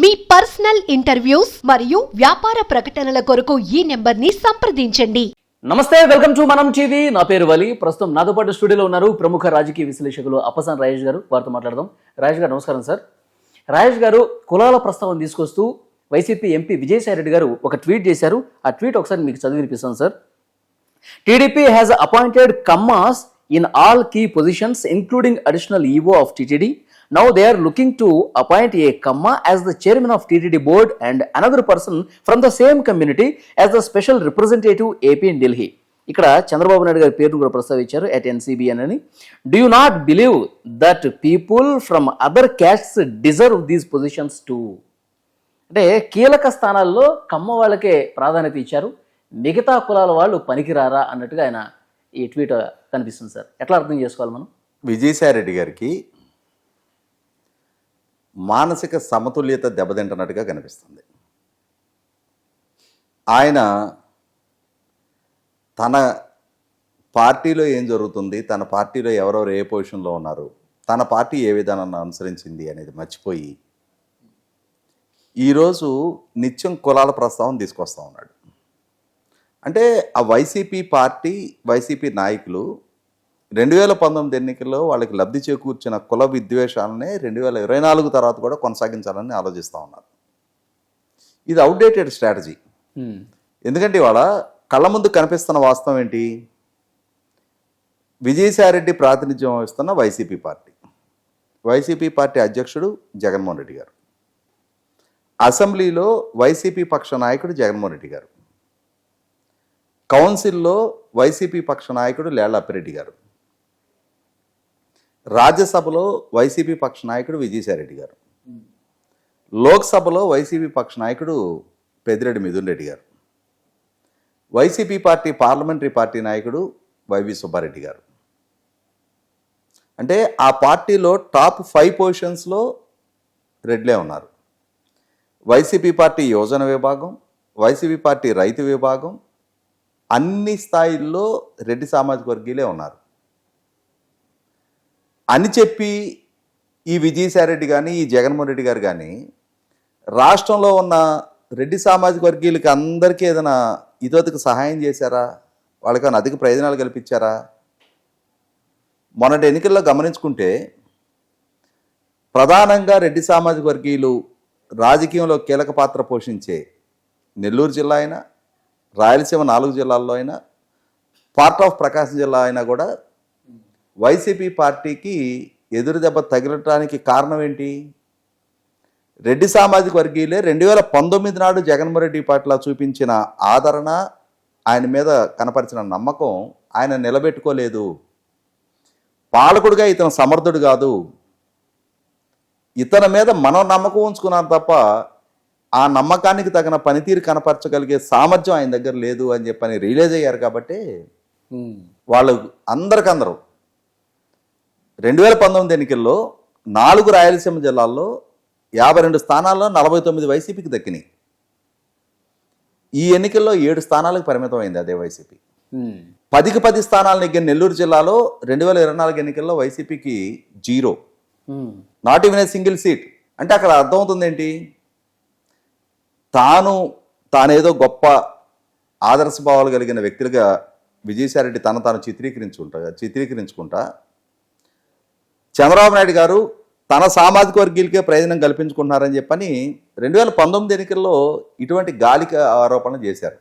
మీ personal interviews మరియు వ్యాపార ప్రకటనల కొరకు ఈ నెంబర్ని సంప్రదించండి. నమస్తే వెల్కమ్ టు మనం టీవీ. నా పేరు వలి. ప్రస్తుతం నాతో పాటు స్టూడియోలో ఉన్నారు ప్రముఖ రాజకీయ విశ్లేషకులు అప్పసాన్ రాజేష్ గారు. వారితో మాట్లాడదాం. రాజేష్ గారు నమస్కారం సార్. రాజేష్ గారు కులాల ప్రస్తావన తీసుకొస్తూ వైసీపీ ఎంపీ విజయసాయి రెడ్డి గారు ఒక ట్వీట్ చేశారు. ఆ ట్వీట్ ఒకసారి మీకు చదివి వినిపిస్తాను sir. TDP has appointed Kammas in all key positions including additional EO of TTD now they are looking to appoint a Kamma as the chairman of TTD board and another person from the same community as the special representative AP in Delhi ఇక్కడ చంద్రబాబు నాయుడు గారి పేరును కూడా ప్రస్తావించారు at NCB అని. Do you not believe that people from other castes deserve these positions to అంటే కీలక స్థానాల్లో కమ్మ వాళ్ళకే ప్రాధాన్యత ఇచ్చారు. మిగతా కులాల వాళ్ళు పనికిరారా అన్నట్టుగా ఆయన ఈ ట్వీట్ కనిపిస్తుంది సార్. ఎట్లా అర్థం చేసుకోవాలి మనం? విజయసాయిరెడ్డి గారికి మానసిక సమతుల్యత దెబ్బతింటున్నట్టుగా కనిపిస్తుంది. ఆయన తన పార్టీలో ఏం జరుగుతుంది తన పార్టీలో ఎవరెవరు ఏ పొజిషన్లో ఉన్నారు తన పార్టీ ఏ విధానాన్ని అనుసరించింది అనేది మర్చిపోయి ఈరోజు నిత్యం కులాల ప్రస్తావన తీసుకొస్తా ఉన్నాడు. అంటే ఆ వైసీపీ పార్టీ వైసీపీ నాయకులు రెండు వేల పంతొమ్మిది ఎన్నికల్లో వాళ్ళకి లబ్ధి చేకూర్చిన కుల విద్వేషాలనే రెండు వేల ఇరవై నాలుగు తర్వాత కూడా కొనసాగించాలని ఆలోచిస్తూ ఉన్నారు. ఇది అవుట్డేటెడ్ స్ట్రాటజీ ఎందుకంటే ఇవాళ కళ్ళ ముందు కనిపిస్తున్న వాస్తవం ఏంటి? విజయసాయిరెడ్డి ప్రాతినిధ్యం వహిస్తున్న వైసీపీ పార్టీ. వైసీపీ పార్టీ అధ్యక్షుడు జగన్మోహన్ రెడ్డి గారు. అసెంబ్లీలో వైసీపీ పక్ష నాయకుడు జగన్మోహన్ రెడ్డి గారు. కౌన్సిల్లో వైసీపీ పక్ష నాయకుడు లేళ్ళ అప్పిరెడ్డి గారు. రాజ్యసభలో వైసీపీ పక్ష నాయకుడు విజయసాయిరెడ్డి గారు. లోక్సభలో వైసీపీ పక్ష నాయకుడు పెద్దిరెడ్డి మిథున్ రెడ్డి గారు. వైసీపీ పార్టీ పార్లమెంటరీ పార్టీ నాయకుడు వైవి సుబ్బారెడ్డి గారు. అంటే ఆ పార్టీలో టాప్ ఫైవ్ పొజిషన్స్లో రెడ్లే ఉన్నారు. వైసీపీ పార్టీ యోజన విభాగం వైసీపీ పార్టీ రైతు విభాగం అన్ని స్థాయిల్లో రెడ్డి సామాజిక వర్గీయులే ఉన్నారు. అని చెప్పి ఈ విజయసాయిరెడ్డి కానీ ఈ జగన్మోహన్ రెడ్డి గారు కానీ రాష్ట్రంలో ఉన్న రెడ్డి సామాజిక వర్గీయులకి అందరికీ ఏదైనా ఇతోతికి సహాయం చేశారా? వాళ్ళకి ఏమైనా అధిక ప్రయోజనాలు కల్పించారా? మొన్నటి ఎన్నికల్లో గమనించుకుంటే ప్రధానంగా రెడ్డి సామాజిక వర్గీయులు రాజకీయంలో కీలక పాత్ర పోషించే నెల్లూరు జిల్లా అయినా రాయలసీమ నాలుగు జిల్లాల్లో అయినా పార్ట్ ఆఫ్ ప్రకాశం జిల్లా అయినా కూడా వైసీపీ పార్టీకి ఎదురు దెబ్బ తగిలటానికి కారణం ఏంటి? రెడ్డి సామాజిక వర్గీయులే రెండు వేల పంతొమ్మిది నాడు జగన్మోహన్ రెడ్డి పట్ల చూపించిన ఆదరణ ఆయన మీద కనపరిచిన నమ్మకం ఆయన నిలబెట్టుకోలేదు. పాలకుడిగా ఇతను సమర్థుడు కాదు. ఇతని మీద మనం నమ్మకం ఉంచుకున్నాం తప్ప ఆ నమ్మకానికి తగిన పనితీరు కనపరచగలిగే సామర్థ్యం ఆయన దగ్గర లేదు అని చెప్పని రియలైజ్ అయ్యారు కాబట్టి వాళ్ళు అందరికందరూ రెండు వేల పంతొమ్మిది ఎన్నికల్లో నాలుగు రాయలసీమ జిల్లాల్లో యాభై రెండు స్థానాల్లో నలభై తొమ్మిది వైసీపీకి దక్కినాయి. ఈ ఎన్నికల్లో ఏడు స్థానాలకు పరిమితం అయింది అదే వైసీపీ. పదికి పది స్థానాలు నెగ్గిన నెల్లూరు జిల్లాలో రెండు వేల ఇరవై నాలుగు ఎన్నికల్లో వైసీపీకి zero. Not even a single seat. అంటే అక్కడ అర్థమవుతుంది ఏంటి? తాను తానేదో గొప్ప ఆదర్శభావాలు కలిగిన వ్యక్తులుగా విజయసాయిరెడ్డి తన తాను చిత్రీకరించుకుంటా చిత్రీకరించుకుంటా చంద్రబాబు నాయుడు గారు తన సామాజిక వర్గీయులకే ప్రయోజనం కల్పించుకుంటున్నారని చెప్పని రెండు వేల పంతొమ్మిది ఎన్నికల్లో ఇటువంటి గాలిక ఆరోపణలు చేశారు.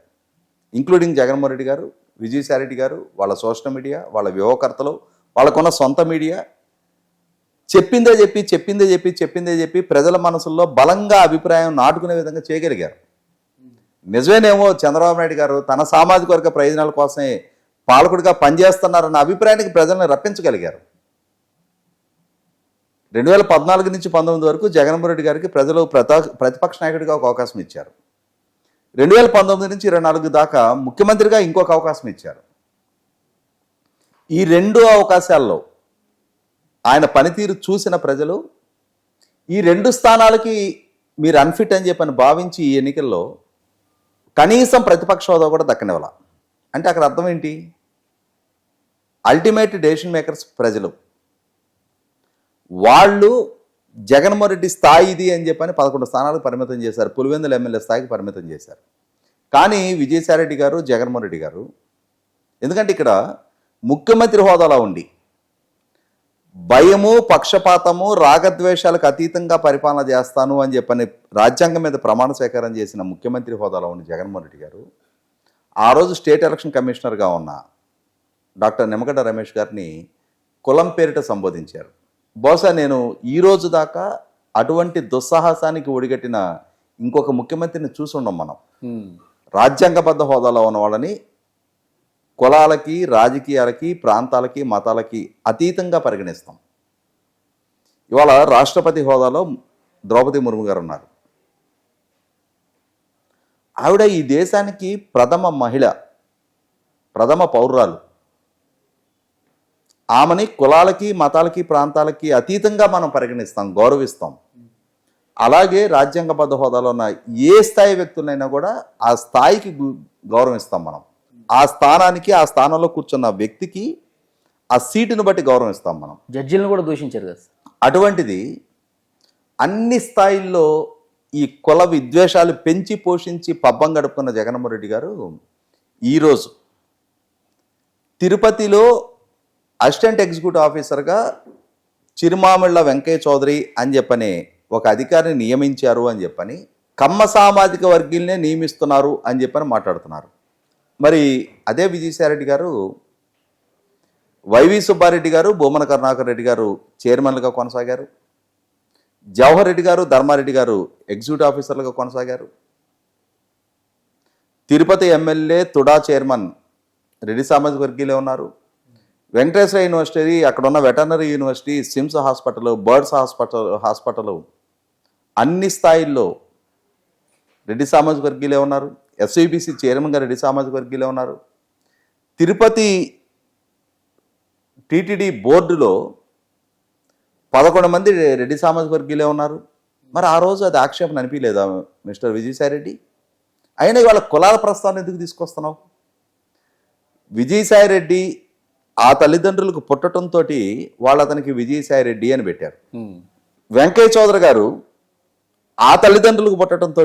ఇంక్లూడింగ్ జగన్మోహన్ రెడ్డి గారు విజయసాయిరెడ్డి గారు వాళ్ళ సోషల్ మీడియా వాళ్ళ వ్యూహకర్తలు వాళ్ళకున్న సొంత మీడియా. చెప్పిందే చెప్పి చెప్పిందే చెప్పి చెప్పిందే చెప్పి ప్రజల మనసుల్లో బలంగా అభిప్రాయం నాటుకునే విధంగా చేయగలిగారు. నిజమేనేమో చంద్రబాబు నాయుడు గారు తన సామాజిక వర్గ ప్రయోజనాల కోసమే పాలకుడిగా పనిచేస్తున్నారన్న అభిప్రాయానికి ప్రజలను రప్పించగలిగారు. రెండు వేల పద్నాలుగు నుంచి పంతొమ్మిది వరకు జగన్మోహన్ రెడ్డి గారికి ప్రజలు ప్రతా ప్రతిపక్ష నాయకుడిగా ఒక అవకాశం ఇచ్చారు. రెండు వేల పంతొమ్మిది నుంచి ఇరవై నాలుగు దాకా ముఖ్యమంత్రిగా ఇంకొక అవకాశం ఇచ్చారు. ఈ రెండు అవకాశాల్లో ఆయన పనితీరు చూసిన ప్రజలు ఈ రెండు స్థానాలకి మీరు అన్ఫిట్ అని చెప్పని భావించి ఈ ఎన్నికల్లో కనీసం ప్రతిపక్ష హోదా కూడా దక్కనివ్వాల. అంటే అక్కడ అర్థం ఏంటి? అల్టిమేట్ డెసిషన్ మేకర్స్ ప్రజలు. వాళ్ళు జగన్మోహన్ రెడ్డి స్థాయి ఇది అని చెప్పని పదకొండు స్థానాలకు పరిమితం చేశారు. పులివెందుల ఎమ్మెల్యే స్థాయికి పరిమితం చేశారు. కానీ విజయసాయిరెడ్డి గారు జగన్మోహన్ రెడ్డి గారు ఎందుకంటే ఇక్కడ ముఖ్యమంత్రి హోదాలో ఉండి భయము పక్షపాతము రాగద్వేషాలకు అతీతంగా పరిపాలన చేస్తాను అని చెప్పని రాజ్యాంగం మీద ప్రమాణ స్వీకారం చేసిన ముఖ్యమంత్రి హోదాలో ఉండి జగన్మోహన్ రెడ్డి గారు ఆ రోజు స్టేట్ ఎలక్షన్ కమిషనర్గా ఉన్న డాక్టర్ నిమ్మగడ్డ రమేష్ గారిని కులం పేరిట సంబోధించారు. బహుశా నేను ఈ రోజు దాకా అటువంటి దుస్సాహసానికి ఒడిగట్టిన ఇంకొక ముఖ్యమంత్రిని చూసి ఉండం మనం. రాజ్యాంగబద్ధ హోదాలో ఉన్న వాళ్ళని కులాలకి రాజకీయాలకి ప్రాంతాలకి మతాలకి అతీతంగా పరిగణిస్తాం. ఇవాళ రాష్ట్రపతి హోదాలో ద్రౌపది ముర్ము గారు ఉన్నారు. ఆవిడ ఈ దేశానికి ప్రథమ మహిళ ప్రథమ పౌరురాలు. ఆమెని కులాలకి మతాలకి ప్రాంతాలకి అతీతంగా మనం పరిగణిస్తాం గౌరవిస్తాం. అలాగే రాజ్యాంగబద్ధ హోదాలో ఉన్న ఏ స్థాయి వ్యక్తులైనా కూడా ఆ స్థాయికి గౌరవిస్తాం మనం. ఆ స్థానానికి ఆ స్థానంలో కూర్చున్న వ్యక్తికి ఆ సీటును బట్టి గౌరవిస్తాం మనం. జడ్జీలను కూడా దూషించారు కదా అటువంటిది అన్ని స్థాయిల్లో ఈ కుల విద్వేషాలు పెంచి పోషించి పబ్బం గడుపుకున్న జగన్మోహన్ రెడ్డి గారు ఈరోజు తిరుపతిలో అసిస్టెంట్ ఎగ్జిక్యూటివ్ ఆఫీసర్గా చిరుమామిళ్ళ వెంకయ్య చౌదరి అని చెప్పని ఒక అధికారిని నియమించారు అని చెప్పని కమ్మ సామాజిక వర్గీయులనే నియమిస్తున్నారు అని చెప్పని మాట్లాడుతున్నారు. మరి అదే విజయసాయిరెడ్డి గారు వైవి సుబ్బారెడ్డి గారు భూమన కరుణాకర్ రెడ్డి గారు చైర్మన్లుగా కొనసాగారు. జవహర్ రెడ్డి గారు ధర్మారెడ్డి గారు ఎగ్జిక్యూటివ్ ఆఫీసర్లుగా కొనసాగారు. Tirupati MLA TUDA chairman Reddy సామాజిక వర్గీయులే ఉన్నారు. వెంకటేశ్వర యూనివర్సిటీ అక్కడ ఉన్న veterinary university SIMS hospital birds hospital hospital అన్ని స్థాయిల్లో రెడ్డి సామాజిక వర్గీయులే ఉన్నారు. ఎస్ఐబిసి చైర్మన్గా రెడ్డి సామాజిక వర్గీయులే ఉన్నారు. తిరుపతి టీటీడీ బోర్డులో పదకొండు మంది రెడ్డి సామాజిక వర్గీయులే ఉన్నారు. మరి ఆ రోజు అది ఆక్షేపణ అనిపించలేదా మిస్టర్ విజయసాయిరెడ్డి? అయినా ఇవాళ కులాల ప్రస్తావన ఎందుకు తీసుకొస్తున్నావు? విజయసాయిరెడ్డి ఆ తల్లిదండ్రులకు పుట్టడంతో వాళ్ళు అతనికి విజయసాయిరెడ్డి అని పెట్టారు. వెంకయ్య చౌదరి గారు ఆ తల్లిదండ్రులకు పుట్టడంతో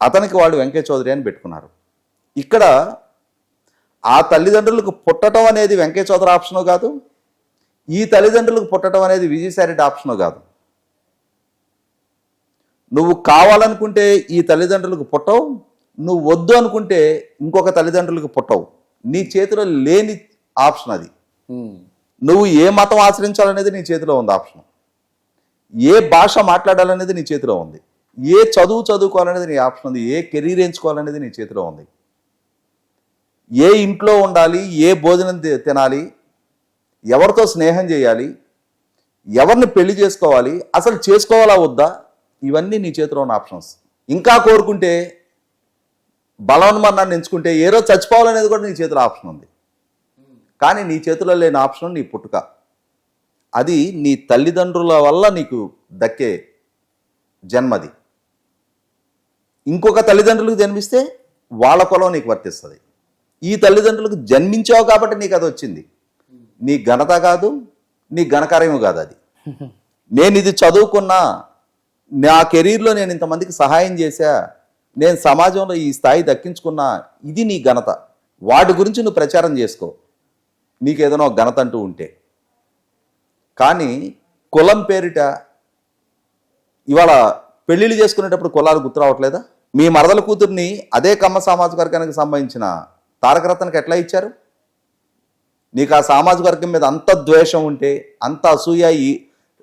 అతనికి వాళ్ళు వెంకయ్య చౌదరి అని పెట్టుకున్నారు. ఇక్కడ ఆ తల్లిదండ్రులకు పుట్టడం అనేది వెంకయ్య చౌదరి ఆప్షను కాదు ఈ తల్లిదండ్రులకు పుట్టడం అనేది విజయసాయిరెడ్డి ఆప్షను కాదు. నువ్వు కావాలనుకుంటే ఈ తల్లిదండ్రులకు పుట్టవు నువ్వు వద్దు అనుకుంటే ఇంకొక తల్లిదండ్రులకు పుట్టవు. నీ చేతిలో లేని ఆప్షన్ అది. నువ్వు ఏ మతం ఆచరించాలనేది నీ చేతిలో ఉంది ఆప్షన్. ఏ భాష మాట్లాడాలనేది నీ చేతిలో ఉంది. ఏ చదువు చదువుకోవాలనేది నీ ఆప్షన్ ఉంది. ఏ కెరీర్ ఎంచుకోవాలనేది నీ చేతిలో ఉంది. ఏ ఇంట్లో ఉండాలి ఏ భోజనం తినాలి ఎవరితో స్నేహం చేయాలి ఎవరిని పెళ్ళి చేసుకోవాలి అసలు చేసుకోవాలా వద్దా ఇవన్నీ నీ చేతిలో ఉన్న ఆప్షన్స్. ఇంకా కోరుకుంటే బలవన్మరణాన్ని ఎంచుకుంటే ఏ రోజు చచ్చిపోవాలనేది కూడా నీ చేతిలో ఆప్షన్ ఉంది. కానీ నీ చేతిలో లేని ఆప్షన్ నీ పుట్టుక. అది నీ తల్లిదండ్రుల వల్ల నీకు దక్కే జన్మది. ఇంకొక తల్లిదండ్రులకు జన్మిస్తే వాళ్ళ కులం నీకు వర్తిస్తుంది. ఈ తల్లిదండ్రులకు జన్మించావు కాబట్టి నీకు అది వచ్చింది. నీ ఘనత కాదు నీ ఘనకార్యము కాదు అది. నేను ఇది చదువుకున్నా నా కెరీర్లో నేను ఇంతమందికి సహాయం చేశా నేను సమాజంలో ఈ స్థాయి దక్కించుకున్నా ఇది నీ ఘనత. వాటి గురించి నువ్వు ప్రచారం చేసుకో. నీకు ఏదైనా ఒక ఘనత అంటూ ఉంటే. కానీ కులం పేరిట ఇవాళ పెళ్ళిళ్ళు చేసుకునేటప్పుడు కులాలు గుర్తు రావట్లేదా? మీ మరదల కూతుర్ని అదే కమ్మ సామాజిక వర్గానికి సంబంధించిన తారకరత్నకి ఎట్లా ఇచ్చారు? నీకు ఆ సామాజిక వర్గం మీద అంత ద్వేషం ఉంటే అంత అసూయ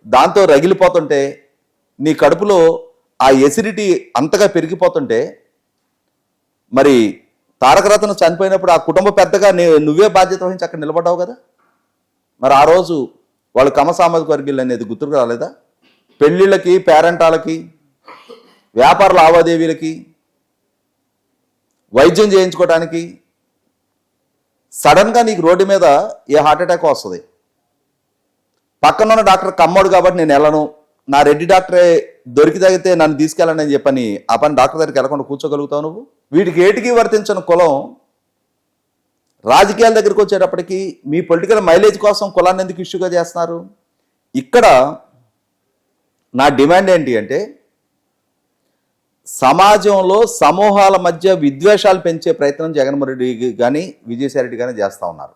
దాంతో రగిలిపోతుంటే నీ కడుపులో ఆ ఎసిడిటీ అంతగా పెరిగిపోతుంటే మరి తారకరత్న చనిపోయినప్పుడు ఆ కుటుంబ పెద్దగా నువ్వే బాధ్యత వహించి అక్కడ నిలబడ్డావు కదా? మరి ఆ రోజు వాళ్ళు కమ సామాజిక వర్గీయులు అనేది గుర్తుకు రాలేదా? పెళ్ళిళ్ళకి పేరెంటాలకి వ్యాపార లావాదేవీలకి వైద్యం చేయించుకోవడానికి సడన్గా నీకు రోడ్డు మీద ఏ హార్ట్ అటాక్ వస్తుంది? పక్కన ఉన్న డాక్టర్ కమ్మోడు కాబట్టి నేను వెళ్ళను. నా రెడ్డి డాక్టరే దొరికి తగితే నన్ను తీసుకెళ్ళండి అని చెప్పని ఆ పని డాక్టర్ దగ్గరికి వెళ్ళకుండా కూర్చోగలుగుతావు నువ్వు? వీటికి ఏటికి వర్తించిన కులం రాజకీయాల దగ్గరికి వచ్చేటప్పటికి మీ పొలిటికల్ మైలేజ్ కోసం కులాన్ని ఎందుకు ఇష్యూగా చేస్తున్నారు? ఇక్కడ నా డిమాండ్ ఏంటి అంటే సమాజంలో సమూహాల మధ్య విద్వేషాలు పెంచే ప్రయత్నం జగన్మోహన్ రెడ్డి కానీ విజయసాయి రెడ్డి కానీ చేస్తూ ఉన్నారు.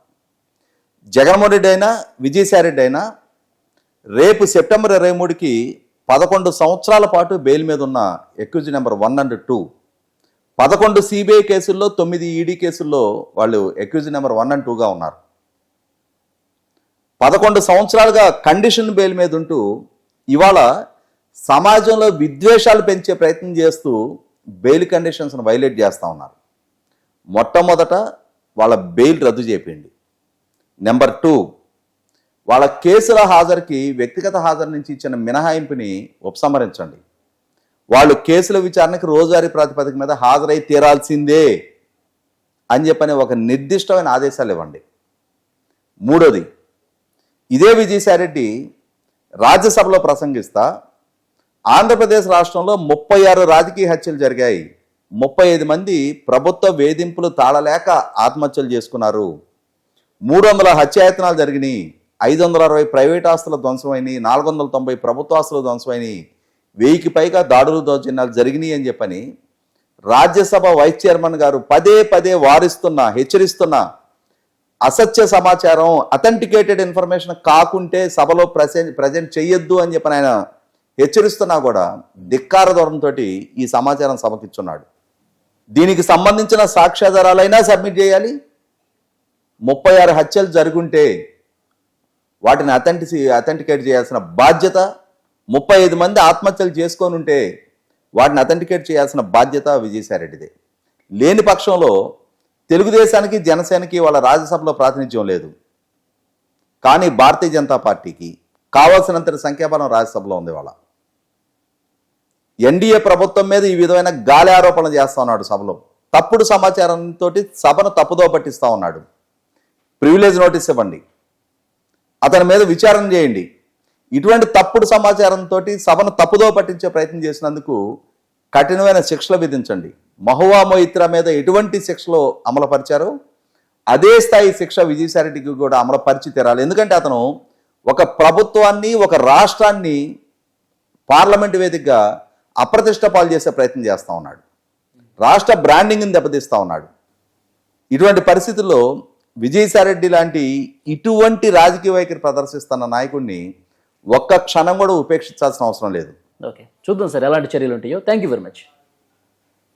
జగన్మోహన్ రెడ్డి అయినా విజయసాయి రెడ్డి అయినా రేపు సెప్టెంబర్ ఇరవై మూడుకి పదకొండు సంవత్సరాల పాటు బెయిల్ మీద ఉన్న accused number one and two పదకొండు సిబిఐ కేసుల్లో తొమ్మిది ఈడీ కేసుల్లో వాళ్ళు ఎక్యూజ్ నెంబర్ వన్ అండ్ టూగా ఉన్నారు. పదకొండు సంవత్సరాలుగా కండిషన్ బెయిల్ మీద ఉంటూ ఇవాళ సమాజంలో విద్వేషాలు పెంచే ప్రయత్నం చేస్తూ బెయిల్ కండిషన్స్ను వైలేట్ చేస్తూ ఉన్నారు. మొట్టమొదట వాళ్ళ బెయిల్ రద్దు చేయండి నెంబర్ టూ వాళ్ళ కేసుల హాజరుకి వ్యక్తిగత హాజరు నుంచి ఇచ్చిన మినహాయింపుని ఉపసంహరించండి. వాళ్ళు కేసుల విచారణకు రోజువారీ ప్రాతిపదిక మీద హాజరై తీరాల్సిందే అని చెప్పని ఒక నిర్దిష్టమైన ఆదేశాలు ఇవ్వండి. మూడోది ఇదే విజయసాయిరెడ్డి రాజ్యసభలో ప్రసంగిస్తా ఆంధ్రప్రదేశ్ రాష్ట్రంలో ముప్పై ఆరు రాజకీయ హత్యలు జరిగాయి. ముప్పై ఐదు మంది ప్రభుత్వ వేధింపులు తాళలేక ఆత్మహత్యలు చేసుకున్నారు. మూడు వందల హత్యాయత్నాలు జరిగినాయి. ఐదు వందల అరవై ప్రైవేట్ ఆస్తుల ధ్వంసమైనవి నాలుగు వందల తొంభై ప్రభుత్వ ఆస్తుల ధ్వంసమైనవి వెయ్యికి పైగా దాడులు దౌర్జన్యాలు జరిగినాయి అని చెప్పని రాజ్యసభ వైస్ చైర్మన్ గారు పదే పదే వారిస్తున్న హెచ్చరిస్తున్న అసత్య సమాచారం అథెంటికేటెడ్ ఇన్ఫర్మేషన్ కాకుంటే సభలో ప్రజెంట్ ప్రజెంట్ చేయొద్దు అని చెప్పని ఆయన హెచ్చరిస్తున్నా కూడా ధిక్కార ధోరణితో ఈ సమాచారం సమకిచ్చున్నాడు దీనికి సంబంధించిన సాక్ష్యాధారాలైనా సబ్మిట్ చేయాలి. ముప్పై ఆరు హత్యలు జరుగుంటే వాటిని అథెంటిసి అథెంటికేట్ చేయాల్సిన బాధ్యత ముప్పై ఐదు మంది ఆత్మహత్యలు చేసుకొని ఉంటే వాటిని అథెంటికేట్ చేయాల్సిన బాధ్యత విజయసాయిరెడ్డిదే. లేని పక్షంలో తెలుగుదేశానికి జనసేనకి వాళ్ళ రాజ్యసభలో ప్రాతినిధ్యం లేదు. కానీ భారతీయ జనతా పార్టీకి కావాల్సినంత సంఖ్యాబలం రాజ్యసభలో ఉంది వాళ్ళ. ఎన్డీఏ ప్రభుత్వం మీద ఈ విధమైన గాలి ఆరోపణలు చేస్తా ఉన్నాడు సభలో. తప్పుడు సమాచారంతో సభను తప్పుదో పట్టిస్తా ఉన్నాడు. ప్రివిలేజ్ నోటీస్ ఇవ్వండి. అతని మీద విచారణ చేయండి. ఇటువంటి తప్పుడు సమాచారంతో సభను తప్పుదో పట్టించే ప్రయత్నం చేసినందుకు కఠినమైన శిక్షలు విధించండి. మహువా మొయిత్ర మీద ఎటువంటి శిక్షలు అమలుపరిచారో అదే స్థాయి శిక్ష విజయసాయిరెడ్డికి కూడా అమలుపరిచి తీరాలి. ఎందుకంటే అతను ఒక ప్రభుత్వాన్ని ఒక రాష్ట్రాన్ని పార్లమెంట్ వేదికగా అప్రతిష్ట పాలు చేసే ప్రయత్నం చేస్తూ ఉన్నాడు. రాష్ట్ర బ్రాండింగ్ని దెబ్బతీస్తూ ఉన్నాడు. ఇటువంటి పరిస్థితుల్లో విజయసాయిరెడ్డి లాంటి ఇటువంటి రాజకీయ వైఖరి ప్రదర్శిస్తున్న నాయకుడిని ఒక్క క్షణం కూడా ఉపేక్షించాల్సిన అవసరం లేదు. ఓకే. చూద్దాం సార్ ఎలాంటి చర్యలు ఉంటాయో. Thank you very much